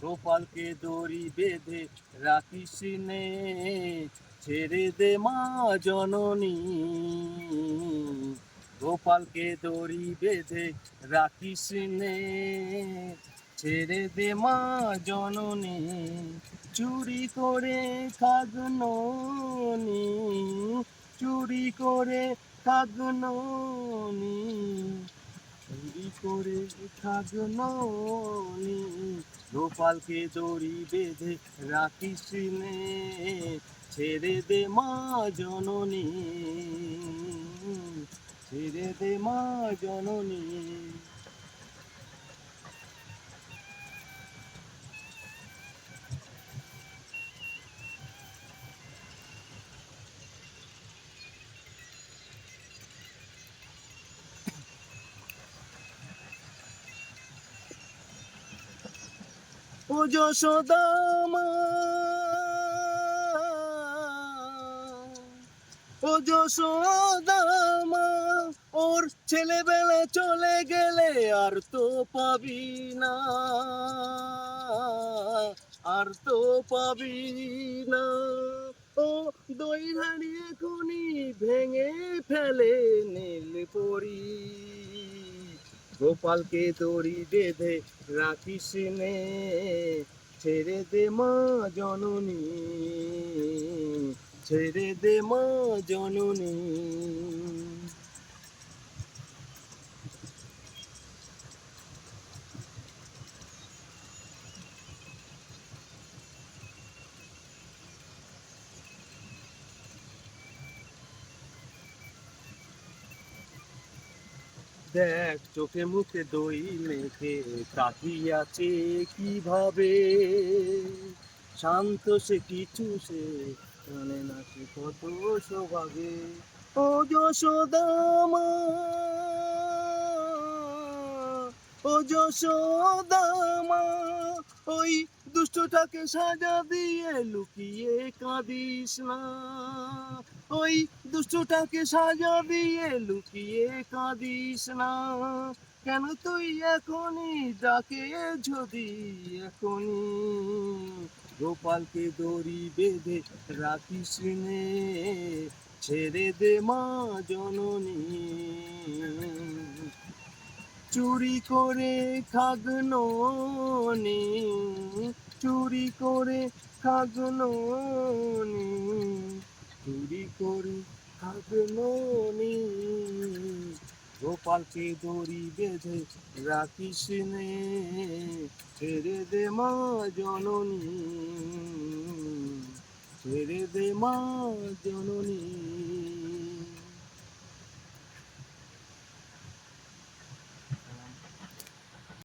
গোপালকে দড়ি বেঁধে রাখিস নে, ছেড়ে দে মা জননী। গোপালকে দড়ি বেঁধে রাখিস নে, ছেড়ে দে মা জননী। চুরি করে খাগননি চুরি করে খাগননি করে খাগননি গোপালকে দড়ি বেঁধে রাখিস নে, ছেড়ে দে মা জননী, ছেড়ে দে মা জননী। ও যশোদামা ও যশোদামা ওর ছেলেবেলা চলে গেলে আর তো পাবি না। আর তো পাবি না। ও দই হারিয়ে খুনি ভেঙে ফেলে নীল পরি। গোপালকে দড়ি বেঁধে রাখিস নে ছেড়ে দে মা জননী ছেড়ে দে মা জননী। দেখ চোখে মুখে দই মেখে তাকিয়াছে কীভাবে? শান্ত সে কিছু সে জানে না সে কত সৌভাগে ও যশোদামা ও যশোদামা ওই দুষ্টটাকে সাজা দিয়ে লুকিয়ে কাঁদিস না। ওই দুষ্টটাকে দিয়ে লুকিয়ে কাঁদিস না। কেন তুই এখনই ডাকে যদি এখনই গোপালকে দড়ি বেঁধে রাখিস নে, ছেড়ে দে মা জননী। চুরি করে খাগননি চুরি করে খাগননি চুরি করে গোপালকে দড়ি বেঁধে রাখিস ছেড়ে দে মা জননী ছেড়ে দে মা জননী।